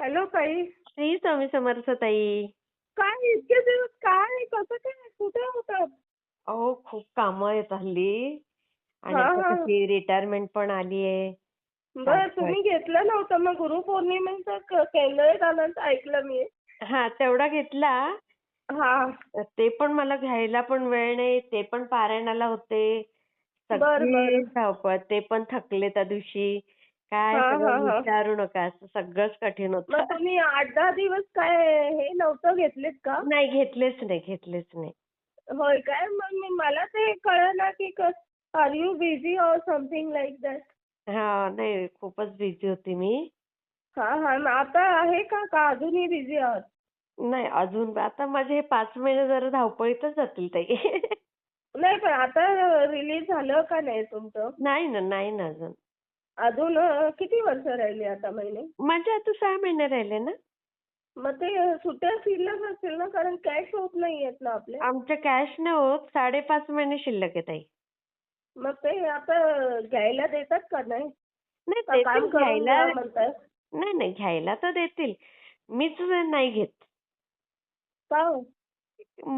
Hello ताई. श्री स्वामी समर्थ ताई. काय इतके दिवस काय? कसं काय? कुठे होतात? अहो खूप कामं आहेत हल्ली. आणि हा, आता हा. कशी रिटायरमेंट पण आली आहे बर तुम्ही घेतलं नव्हतं. मग गुरुपौर्णिमेचं क- केंद्र दानाचं ऐकलं मी. हा तेवढा घेतला. हा. ते पण मला घ्यायला पण वेळ नाही. ते पण पारायणाला होते. बर, सगळी बर. धावपळ. ते पण थकले त्या दिवशी. काय सगळं. विचारू नका असं सगळंच कठीण मग होतं तुम्ही आठ दहा दिवस काय हे नव्हतं घेतलेत का? नाही घेतलेच नाही घेतलेच नाही. होय काय? मग मला ते कळना की are you busy or something like that हा नाही खूपच बिझी होती मी. हा हा मग आता आहे का का अजूनही बिझी आहात? नाही अजून आता माझे हे पाच महिने जरा धावपळीतच जातील ताई. नाही पण आता रिलीज झालं का नाही तुमचं? नाही ना नाही ना अजून. अजून किती वर्ष राहिली आता महिने? माझे आता सहा महिने राहिले ना. मग ते सुट्ट्या शिल्लक असतील ना कारण कॅश होत नाहीयेत ना आपले? आमच्या कॅश नाही होत साडेपाच महिने शिल्लक आहे ताई. मग ते आता घ्यायला देतात का नाही? नाही का काम देतील करून घ्यायला. द्या म्हणतात? नाही नाही घ्यायला तर देतील. मीच नाही घेत. का हो?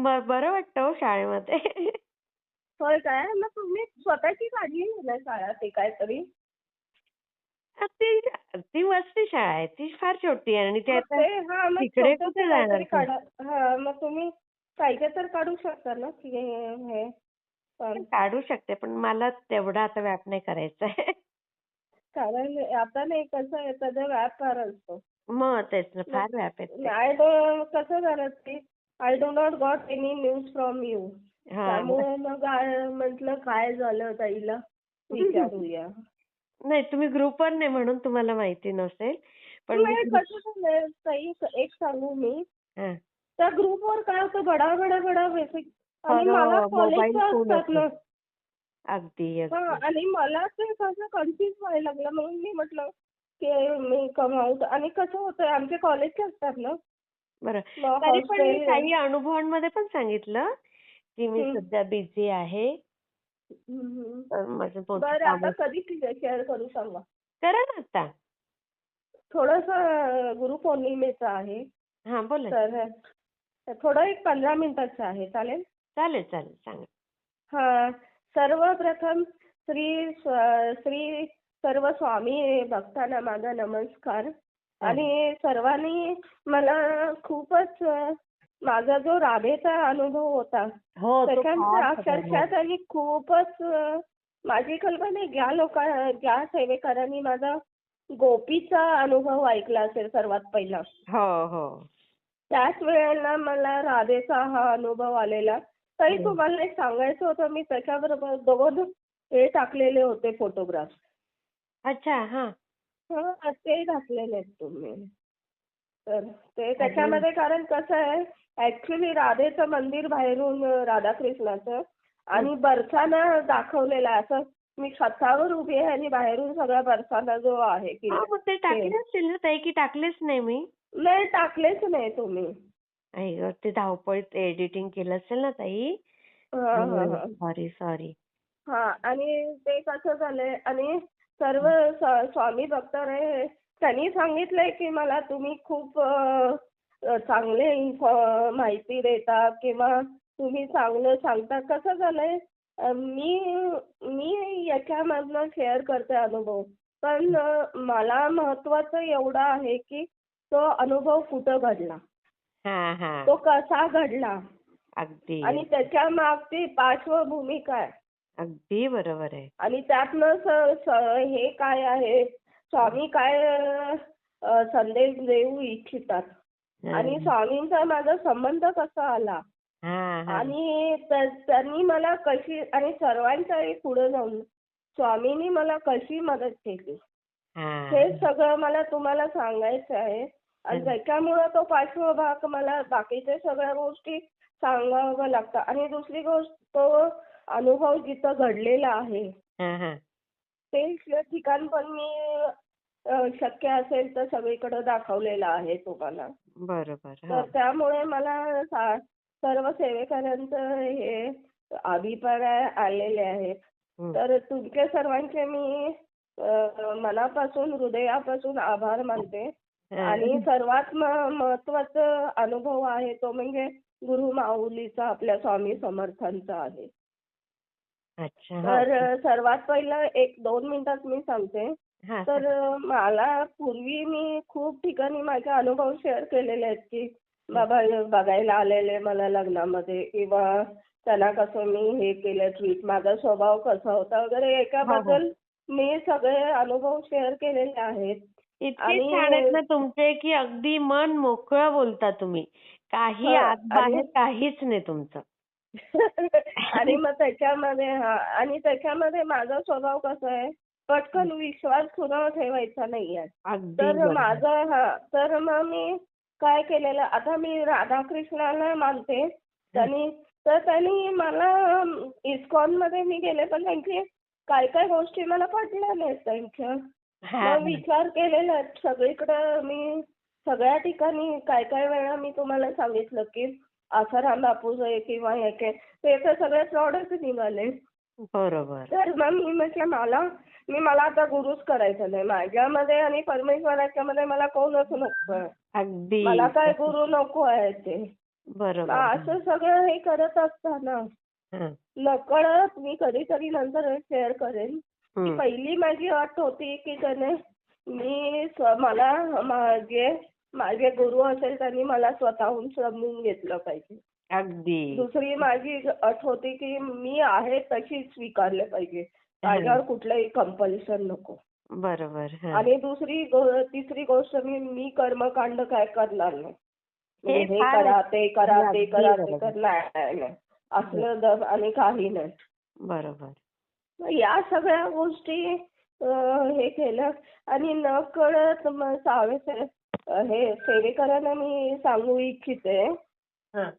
ब- बरं वाटतं हो शाळेमध्ये. होय काय? मग तुम्ही स्वतःची काढली आहे ना शाळा ते काहीतरी ती ती वसती शाळा आहे. ती फार छोटी आहे आणि ते आता हा तिकडे कुठे जाणार? ते? हा मग तुम्ही काही तर काढू शकता ना की हे पण. काढू शकते पण मला तेवढा आता व्याप नाही करायचा आहे. कारण आता नाही कसं आहे त्याचा व्यापार असतो. मग तेच ना फार व्याप आहे ते. आय डो कसं झालं ते I do not got any news from you हा त्यामुळे मग म्हटलं काय झालं ताईला? विचारूया. नाही तुम्ही ग्रुपवर नाही म्हणून तुम्हाला माहिती नसेल पण नाही कसं झालंय ताई एक सांगू मी. त्या ग्रुपवर काय होतं बडा बडा बडा बेसिक आणि मला मोबाईल कॉलेजचं फोन असतात ना अगदी हा आणि मला ते कसं कन्फ्युज व्हायला लागलं म्हणून मी म्हटलं की मी कमावू आणि कसं होतं आमचे कॉलेजचे असतात ना. बरं. तरी पण मी काही अनुभवांमध्ये पण सांगितलं की मी. सध्या बिझी आहे हम्म. तर माझं बहुतेक बरं आता कधी शेअर करू सांगा. करा ना आता. थोडस गुरुपौर्णिमेचं आहे. हा बोला तर थोडं एक पंधरा मिनिटाचं आहे. चालेल? चालेल चालेल. सांगा. हा. सर्वप्रथम श्री श्री सर्व स्वामी भक्तांना माझा नमस्कार. आणि सर्वांनी मला खूपच माझा जो राधेचा अनुभव होता हो अक्षरशः त्यांनी खूपच माझी कल्पना आहे, ज्या लोका ज्या सेवेकरांनी माझा गोपीचा अनुभव ऐकला असेल सर्वात पहिला. हो हो. त्याच वेळेला मला राधेचा हा अनुभव आलेला. तरी हम्म. तुम्हाला एक सांगायचं होतं मी त्याच्याबरोबर दोन हे टाकलेले होते फोटोग्राफ अच्छा हा. ते टाकलेले आहेत तुम्ही. तर ते त्याच्यामध्ये कारण कसं आहे ऍक्च्युली राधेचं मंदिर बाहेरून राधाकृष्णाचं आणि बरसाना दाखवलेला असं मी छतावर उभी आहे आणि बाहेरून सगळा बरसाना जो आहे मग ते टाकले असतील ना ताई की टाकलेच नाही मी? नाही टाकलेच नाही तुम्ही. आई ते धावपळीत एडिटिंग केलं असेल ना ताई? सॉरी सॉरी हा आणि ते कसं झालंय आणि सर्व स्वामी भक्त रे त्यांनी सांगितलंय की मला तुम्ही खूप चांगले इन्फॉ- माहिती देता किंवा तुम्ही चांगलं सांगता? कसं झालंय? मी मी याच्यामधनं शेअर करते अनुभव. पण मला महत्वाचं एवढं आहे की तो अनुभव कुठं घडला? हा हा. तो कसा घडला? अगदी. आणि त्याच्या मागची पार्श्वभूमी काय? अगदी बरोबर आहे. आणि त्यातनं हे काय आहे? स्वामी काय संदेश देऊ इच्छितात. आणि स्वामींचा माझा संबंध कसा आला? आणि त्या- त्यांनी मला कशी आणि सर्वांच्याही पुढे जाऊन स्वामींनी मला कशी मदत केली? हा सगळं मला तुम्हाला सांगायचं आहे. आणि. त्याच्यामुळं तो पार्श्वभाग मला बाकीच्या सगळ्या गोष्टी सांगावं लागतं. आणि दुसरी गोष्ट तो अनुभव जिथं घडलेला आहे. हा हा ते ठिकाण पण मी शक्य असेल तर सगळीकडे दाखवलेलं आहे तुम्हाला बरोबर तर हो त्यामुळे मला सा- सर्व सेवेकरांचं हे अभिप्राय आलेले आहेत. तर तुमच्या सर्वांचे मी अ, मनापासून हृदयापासून आभार मानते. आणि सर्वात म- महत्त्वाचा अनुभव आहे तो म्हणजे गुरु माऊलीचा आपल्या स्वामी समर्थांचा आहे अच्छा हो तर? सर्वात पहिलं एक दोन मिनिटात मी सांगते तर मला पूर्वी मी खूप ठिकाणी माझे अनुभव शेअर केलेले आहेत की बाबा बघायला आलेले मला लग्नामध्ये किंवा त्यांना कसं मी हे केलं ट्रीट माझा स्वभाव कसा होता वगैरे एकाबद्दल मी सगळे अनुभव शेअर केलेले आहेत. इतके छान आहेत ना तुमचे की अगदी मन मोकळं बोलता तुम्ही. काही हो, आत बाहेर काहीच नाही तुमचं. आणि मग त्याच्यामध्ये हा आणि त्याच्यामध्ये माझा स्वभाव कसा आहे? पटकन विश्वास कुणावर ठेवायचा नाही आहे अगदी तर बरोबर. माझं हा तर मग मी काय केलेलं आता मी राधाकृष्णाला मानते. त्यांनी तर त्यांनी मला इस्कॉनमध्ये मी गेले पण त्यांची काय काय गोष्टी मला पटल्या नाहीत त्यांच्या. हा, मग विचार केलेला. सगळीकडं मी सगळ्या ठिकाणी काय काय वेळा मी तुम्हाला सांगितलं की आसाराम बापूज आहे किंवा हे काय ते तर सगळे फ्रॉडच निघाले. बरोबर. तर मग मी म्हटलं मला मी मला आता गुरुच करायचं नाही. माझ्यामध्ये आणि परमेश्वराच्या मध्ये मला कोणच नको. आहे. अगदी. मला काय गुरु नको आहे ते. बरोबर. असं सगळं हे करत असताना. नकळत मी कधीतरी नंतर शेअर करेन. पहिली माझी अट होती की त्याने मी स्व- मला माझे माझे गुरु असेल त्यांनी मला स्वतःहून समजून घेतलं पाहिजे. अगदी. दुसरी माझी अट होती की मी आहे तशी स्वीकारले पाहिजे. माझ्यावर कुठलंही कंपल्शन नको. बरोबर हा. आणि दुसरी तिसरी गोष्ट मी मी कर्मकांड काय करणार नाही. हे करा ते करा ते करा ते नाही. असलं आणि काही नाही. बरोबर. या सगळ्या गोष्टी हे केलं. आणि न कळत मग सावे हे सेवेकरांना मी सांगू इच्छिते. हा.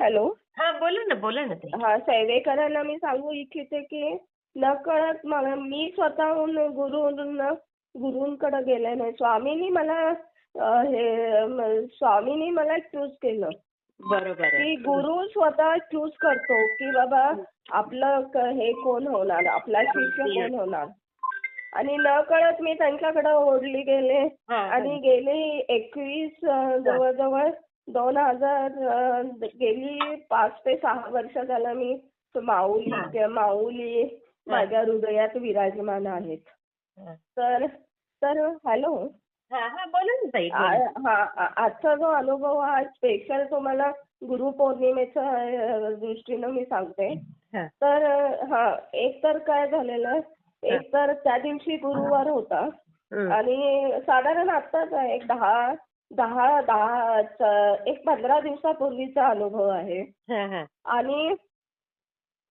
हॅलो? हा बोला ना बोला ना. हा सेवेकरांना मी सांगू इच्छिते की न कळत मला मी स्वतःहून गुरुंना गुरुंकडे गेले नाही. स्वामींनी मला हे स्वामींनी मला चूज केलं. बरोबर की गुरु स्वतः चूज करतो की बाबा आपलं हे कोण होणार? आपला शिष्य कोण होणार? आणि न कळत मी त्यांच्याकडे ओढली गेले. आणि गेली एकवीस जवळजवळ दोन हजार गेली पाच ते सहा वर्ष झालं मी माऊली माऊली माझ्या हृदयात विराजमान आहेत. तर तर हॅलो हा हा हा आजचा जो अनुभव हा स्पेशल तुम्हाला गुरुपौर्णिमेच्या अं, दृष्टीनं मी सांगते हा. तर हा एक तर काय झालेलं एक तर त्या दिवशी गुरुवार होता. आणि साधारण आत्ताच आहे एक दहा दहा दहा एक पंधरा दिवसापूर्वीचा अनुभव आहे. आणि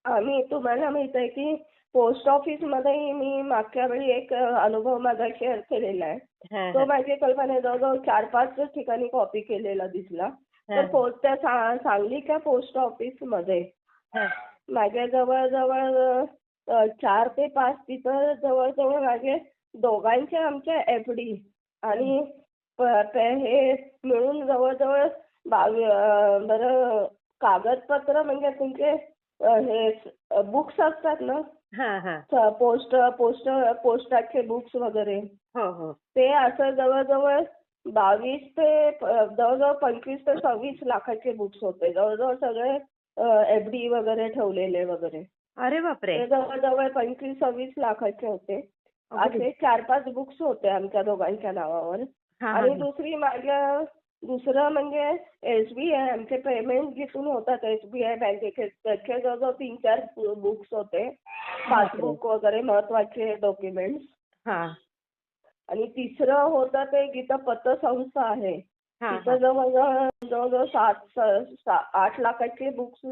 आम्ही तुम्हाला माहीत आहे की पोस्ट ऑफिसमध्ये मी मागच्या वेळी एक अनुभव माझा शेअर केलेला आहे तो. माझी कल्पना जवळजवळ चार पाच ठिकाणी कॉपी केलेला दिसला. तर पोस्ट त्या सा- सांगलीच्या पोस्ट ऑफिसमध्ये हा. माझ्या जवळजवळ चार ते पाच तिथं जवळजवळ माझे दोघांचे आमच्या एफ डी आणि हे मिळून जवळजवळ बावी बरं कागदपत्र म्हणजे तुमचे हे बुक्स असतात ना? हा, हा. पोस्ट पोस्ट पोस्टाचे बुक्स वगैरे. हो हो. ते असं जवळजवळ बावीस ते जवळजवळ पंचवीस ते सव्वीस लाखाचे बुक्स होते. जवळजवळ सगळे एफ डी वगैरे ठेवलेले वगैरे. अरे बापरे! ते जवळजवळ पंचवीस सव्वीस लाखाचे होते. असे चार पाच बुक्स होते आमच्या दोघांच्या नावावर. आणि. दुसरी माझ्या दुसरं म्हणजे एसबीआय आमचे पेमेंट जिथून होतात. एसबीआय बँकेचे त्याचे जवळजवळ तीन चार बुक्स होते. पासबुक वगैरे महत्त्वाचे डॉक्युमेंट्स हा, आणि तिसरं होतं ते जिथं पतसंस्था आहे. तिथं. जवळजवळ जवळजवळ सात आठ लाखाचे बुक्स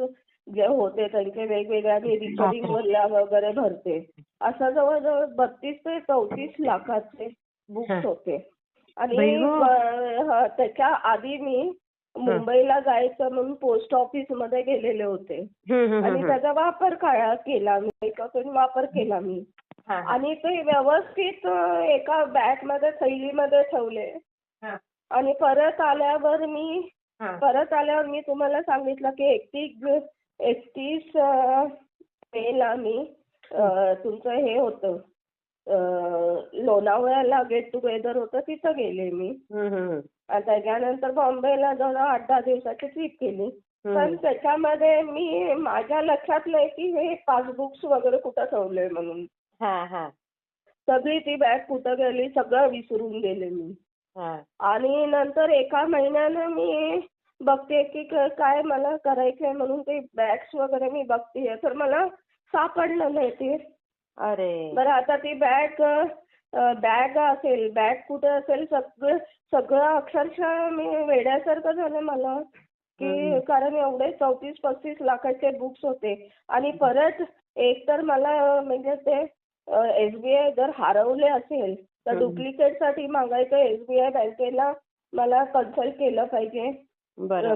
जे होते त्यांचे वेगवेगळ्या मी रिकरिंग वरल्या वगैरे भरते. असं जवळजवळ बत्तीस ते चौतीस लाखाचे. बुक्स होते. आणि हा, त्याच्या आधी मी मुंबईला जायचं म्हणून पोस्ट ऑफिसमध्ये गेलेले होते. आणि. त्याचा वापर केला मी त्याच्यातून वापर केला मी. आणि ते व्यवस्थित एका बॅगमध्ये थैलीमध्ये ठेवले. आणि परत आल्यावर मी. परत आल्यावर मी तुम्हाला सांगितलं की एकतीस एकतीस मेला मी अं, तुमचं हे होतं. लोणावळ्याला गेट टुगेदर होतं तिथं गेले मी. आणि त्याच्यानंतर बॉम्बेला जाऊन आठ दहा दिवसाची ट्रिप केली. पण. त्याच्यामध्ये मी माझ्या लक्षातलं की हे पासबुक्स वगैरे कुठं ठेवले म्हणून. हा हा. सगळी ती बॅग कुठं गेली सगळं विसरून गेले मी. आणि नंतर एका महिन्यानं मी बघते की काय मला करायचंय म्हणून ते बॅग्स वगैरे मी बघतेय. तर मला सापडलं नाही ते. अरे. बरं आता ती बॅग बॅग असेल बॅग कुठे असेल सगळं सगळं अक्षरशः मी वेड्यासारखं झालं मला. की. कारण एवढे चौतीस पस्तीस लाखाचे बुक्स होते. आणि परत एक तर मला म्हणजे ते एसबीआय जर हरवले असेल तर. डुप्लिकेटसाठी मागायचं एसबीआय बँकेला मला कन्सल्ट केलं पाहिजे.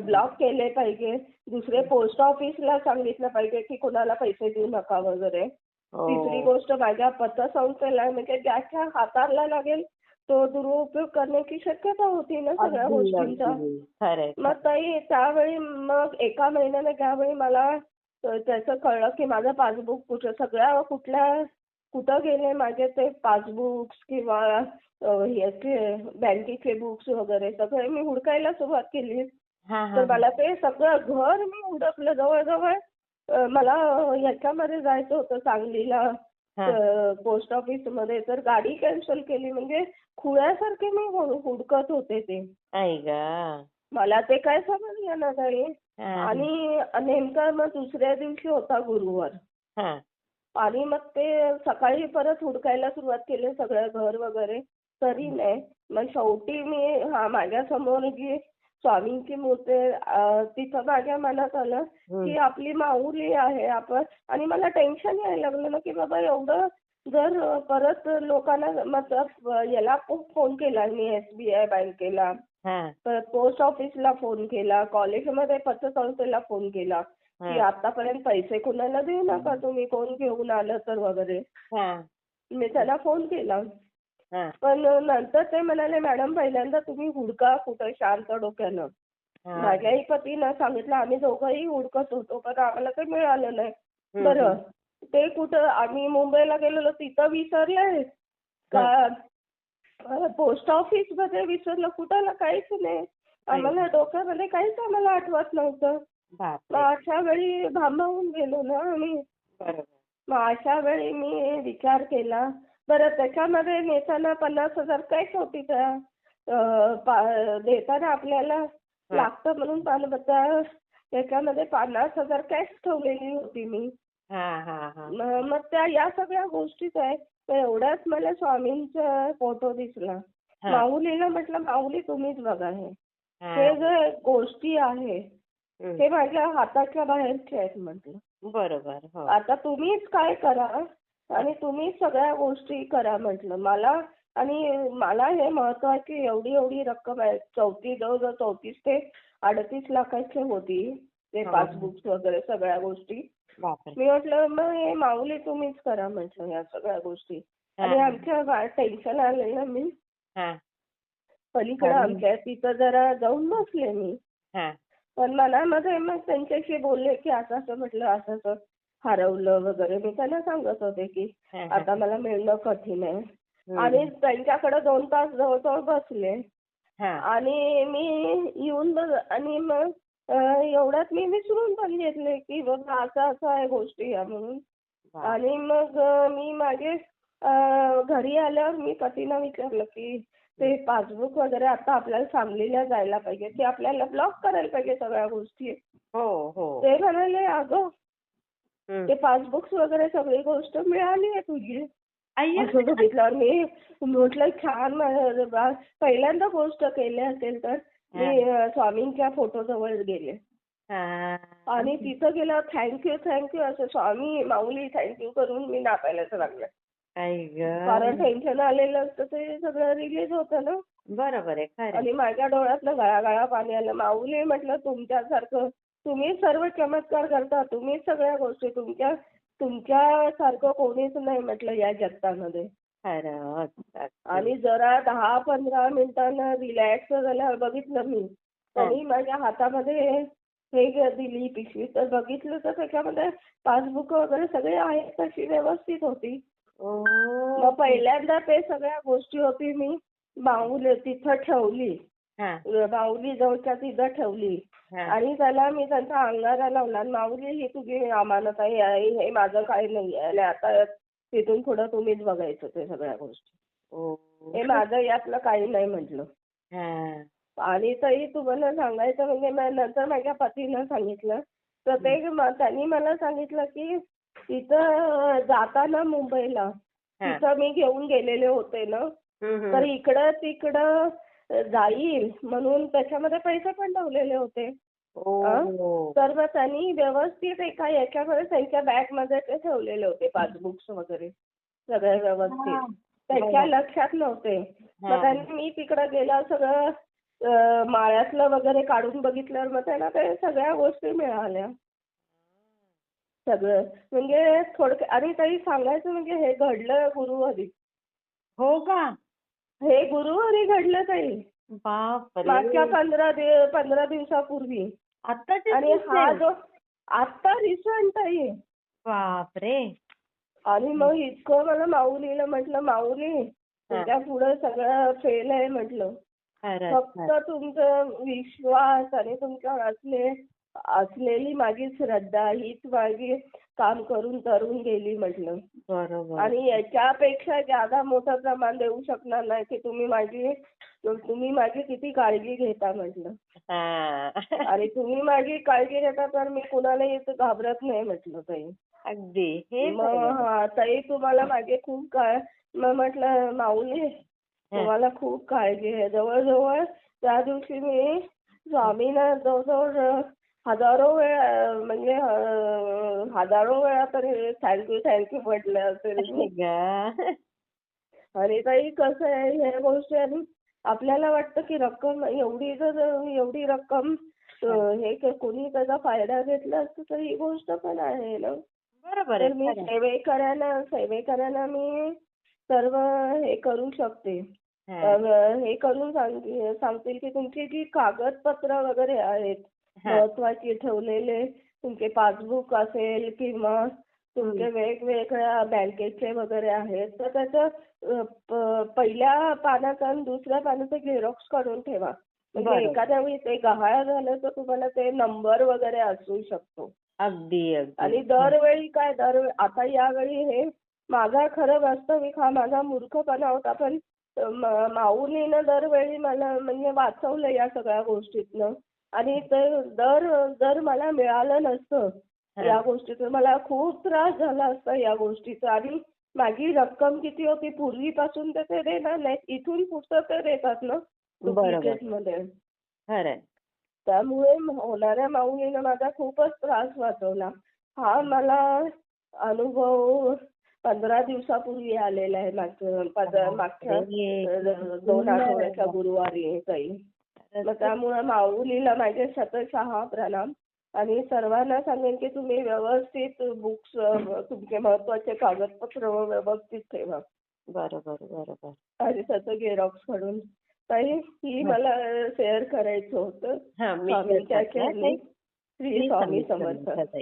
ब्लॉक केले पाहिजे. दुसरे पोस्ट ऑफिसला सांगितलं पाहिजे की कोणाला पैसे देऊ नका वगैरे. तिसरी गोष्ट माझ्या पतसंस्थेला म्हणजे ज्याच्या हाताला लागेल तो दुरुपयोग करण्याची शक्यता होती ना सगळ्या गोष्टींचा. मग ताई त्यावेळी मग एका महिन्याने त्यावेळी मला त्याचं कळलं की माझं पासबुक कुठं सगळ्या कुठल्या कुठं गेले माझे ते पासबुक्स किंवा याचे बँकेचे बुक्स वगैरे सगळे मी हुडकायला सुरुवात केली. हा तर हा. मला ते सगळं घर मी हुडकलं जवळजवळ. मला ह्याच्यामध्ये जायचं होतं सांगलीला. पोस्ट ऑफिसमध्ये तर गाडी कॅन्सल केली. म्हणजे खुळ्यासारखे मी हुडकत होते ते. मला ते काय समजलं ना काही. आणि नेमका मग दुसऱ्या दिवशी होता गुरुवार. हा. आणि मग ते सकाळी परत हुडकायला सुरुवात केली सगळं घर वगैरे. तरी नाही. मग शेवटी मी हा माझ्यासमोर जी स्वामींची मूर्ती तिथं माझ्या मनात आलं की. आपली माऊली आहे आपण. आणि मला टेन्शन यायला लागलं ना की बाबा एवढं जर परत लोकांना मतलब याला फोन केला मी एसबीआय बँकेला. हा. परत पोस्ट ऑफिसला फोन केला. कॉलेजमध्ये पतसंस्थेला फोन केला. की. आतापर्यंत पैसे कुणाला देऊ नका तुम्ही? कोण घेऊन आलं तर वगैरे. मी त्याला फोन केला. पण नंतर ते म्हणाले मॅडम पहिल्यांदा तुम्ही हुडका कुठं शांत डोक्यानं. माझ्याही पतीनं सांगितलं आम्ही दोघंही हुडकत होतो पण आम्हाला काही मिळालं नाही. बरं. ते कुठं आम्ही मुंबईला गेलेलो तिथं विसरले का पोस्ट ऑफिसमध्ये विसरलं? कुठं काहीच नाही. आम्हाला डोक्यामध्ये काहीच आम्हाला आठवत नव्हतं. मग अशा वेळी भांबावून गेलो ना आम्ही. मग अशा वेळी मी विचार केला बरं त्याच्यामध्ये नेताना पन्नास हजार कॅश होती त्या पा- देताना आपल्याला लागतं म्हणून पानपत्र त्याच्यामध्ये पन्नास हजार कॅश ठेवलेली होती मी. मग त्या या सगळ्या गोष्टीच आहे तर एवढ्याच मला स्वामींचा फोटो दिसला. माऊलीला म्हटलं माऊली तुम्हीच बघा हे. जे गोष्टी आहे. ते माझ्या हाताच्या बाहेरचे आहेत म्हटलं. बरोबर हो. आता तुम्हीच काय करा आणि तुम्हीच सगळ्या गोष्टी करा म्हटलं. मला आणि मला हे महत्वाची एवढी एवढी रक्कम आहे. चौतीस जवळजवळ चौतीस ते अडतीस लाखाची होती. ते. पासबुक्स वगैरे सगळ्या गोष्टी. मी म्हटलं मग हे माऊली तुम्हीच करा म्हटलं या सगळ्या गोष्टी. आणि आमच्या टेन्शन आलं ना मी. पलीकडे आमच्या तिथं जरा जाऊन बसले मी. हा. पण मनामध्ये मग त्यांच्याशी बोलले की असं असं म्हटलं असं असं. हरवलं वगैरे मी त्यांना सांगत होते की. आता मला मिळणं कठीण आहे. आणि त्यांच्याकडे दोन तास जवळजवळ बसले आणि मी येऊन आणि मग एवढ्यात मी विसरून पण घेतले की बाबा असं असं आहे गोष्टी या म्हणून. आणि मग मी माझे घरी आल्यावर मी पतीला विचारलं की ते पासबुक वगैरे आता आपल्याला सांगलीला जायला पाहिजे ते आपल्याला ब्लॉक करायला पाहिजे सगळ्या गोष्टी हो हो ते म्हणाले अगं. ते पासबुक्स वगैरे सगळी गोष्ट मिळाली आहे तुझी. असं बघितल्यावर मी म्हटलं छान पहिल्यांदा गोष्ट केली असेल तर मी स्वामींच्या फोटो जवळ गेले. आणि तिथं गेल्यावर थँक्यू थँक्यू असं स्वामी माऊली थँक्यू करून मी नाचायलाच लागले. कारण टेन्शन आलेलं असतं ते सगळं रिलीज होतं ना बरोबर आहे. आणि माझ्या डोळ्यातनं गळागळा पाणी आलं माऊली म्हटलं तुमच्यासारखं तुम्ही सर्व चमत्कार करता तुम्ही सगळ्या गोष्टी तुमच्या तुमच्यासारखं कोणीच नाही म्हटलं या जगतामध्ये. आणि जरा दहा पंधरा मिनिटांनं रिलॅक्स झाल्यावर बघितलं मी तरी माझ्या हातामध्ये हे दिली पिशवी तर बघितलं तर त्याच्यामध्ये पासबुक वगैरे सगळे आहेत तशी व्यवस्थित होती. मग पहिल्यांदा ते सगळ्या गोष्टी होती मी बाहुली तिथं ठेवली हा. बाहुली जवळच्या तिथं ठेवली. आणि त्याला मी त्यांचा अंगारा लावला. आणि माऊली ही तुझी अमानत आहे हे माझं काही नाही आहे आता तिथून पुढं तुम्हीच बघायचं ते सगळ्या गोष्टी. हे माझं यातलं काही नाही म्हटलं. आणि तरी तुम्हाला सांगायचं म्हणजे नंतर माझ्या पतीनं सांगितलं. तर ते त्यांनी मला सांगितलं की तिथं जाताना मुंबईला. तिथं मी घेऊन गेलेले होते ना. तर इकडं तिकडं जाईल म्हणून त्याच्यामध्ये पैसे पण ठेवलेले होते. तर मग त्यांनी व्यवस्थित एका याच्यामध्ये त्यांच्या बॅगमध्ये ते ठेवलेले होते पासबुक्स वगैरे. सगळे व्यवस्थित. त्यांच्या लक्षात नव्हते. मग त्यांनी मी तिकडं गेल्यावर सगळं माळ्यातलं वगैरे काढून बघितल्यावर मग त्यांना ते सगळ्या गोष्टी मिळाल्या. सगळं. म्हणजे थोडक्यात आणि तरी सांगायचं म्हणजे हे घडलं गुरुवारी हो का? हे गुरुवारी घडलं ताई बापरे. मागच्या पंधरा दिव पंधरा दिवसापूर्वी. आत्ताचे आणि हा जो आत्ता रिसेंट आहे. बापरे. आणि मग इतकं मला माऊलीला म्हटलं माऊली तुझ्या पुढे सगळं फेल आहे म्हटलं. खरंच फक्त. तुमचा विश्वास आणि तुमच्यावर असले असलेली माझी श्रद्धा हीच माझी काम करून तरून गेली म्हटलं. बरोबर. आणि याच्यापेक्षा जादा मोठं प्रमाण देऊ शकणार नाही की तुम्ही माझी तुम्ही माझी किती काळजी घेता म्हटलं. हा. आणि तुम्ही माझी काळजी घेता तर मी कुणालाही इथं घाबरत नाही म्हटलं ताई. अगदी. हे मग. हा ताई तुम्हाला माझी खूप काळ मग म्हटलं माऊली तुम्हाला खूप काळजी आहे. जवळजवळ त्या दिवशी मी स्वामींना जवळजवळ हजारो वेळा म्हणजे हजारो वेळा तरी थँक्यू थँक्यू म्हटलं असेल. आणि ताई कसं आहे ह्या गोष्टी आणि आपल्याला वाटतं की रक्कम एवढी जर एवढी रक्कम हे क- कोणी त्याचा फायदा घेतला असता तर ही गोष्ट पण आहे ना बरोबर तर मी. सेवेकरांना सेवेकरांना मी सर्व हे करू शकते हा. करून सांग- सांगतील की तुमची जी कागदपत्र वगैरे आहेत. महत्वाची ठेवलेले तुमचे पासबुक असेल किंवा तुमचे वेगवेगळ्या बँकेचे वगैरे आहेत तर त्याचं पहिल्या पानाचं आणि दुसऱ्या पानाचं झेरॉक्स काढून ठेवा. म्हणजे. एखाद्या वेळी ते गहाळ झालं तर तुम्हाला ते नंबर वगैरे असू शकतो. अगदी आणि दरवेळी काय दर आता यावेळी हे माझा खरं वास्तविक हा माझा मूर्खपणा होता पण माऊलीनं दरवेळी मला म्हणजे वाचवलं या सगळ्या गोष्टीतनं. आणि ते दर जर मला मिळालं नसतं. या गोष्टीचं मला खूप त्रास झाला असता या गोष्टीचा. आणि माझी रक्कम किती होती? पूर्वीपासून तर ते देणार नाहीत. इथून पुढचं ते देतात ना? बरोबर. duplicate मध्ये. खरं आहे. त्यामुळे होणाऱ्या माऊलीनं माझा खूपच त्रास वाचवला. हा मला अनुभव पंधरा दिवसापूर्वी आलेला आहे. मागच्या दोन आठवड्याच्या गुरुवारी काही. त्यामुळे माऊलीला माझे शतशः प्रणाम. आणि सर्वांना सांगेन की तुम्ही व्यवस्थित बुक्स तुमचे महत्त्वाचे कागदपत्र व्यवस्थित ठेवा. बरोबर बरोबर. आणि त्याचं झेरॉक्स काढून. ताई ही मला शेअर करायचं होतं. हा स्वामी समर्थ. समर्थ.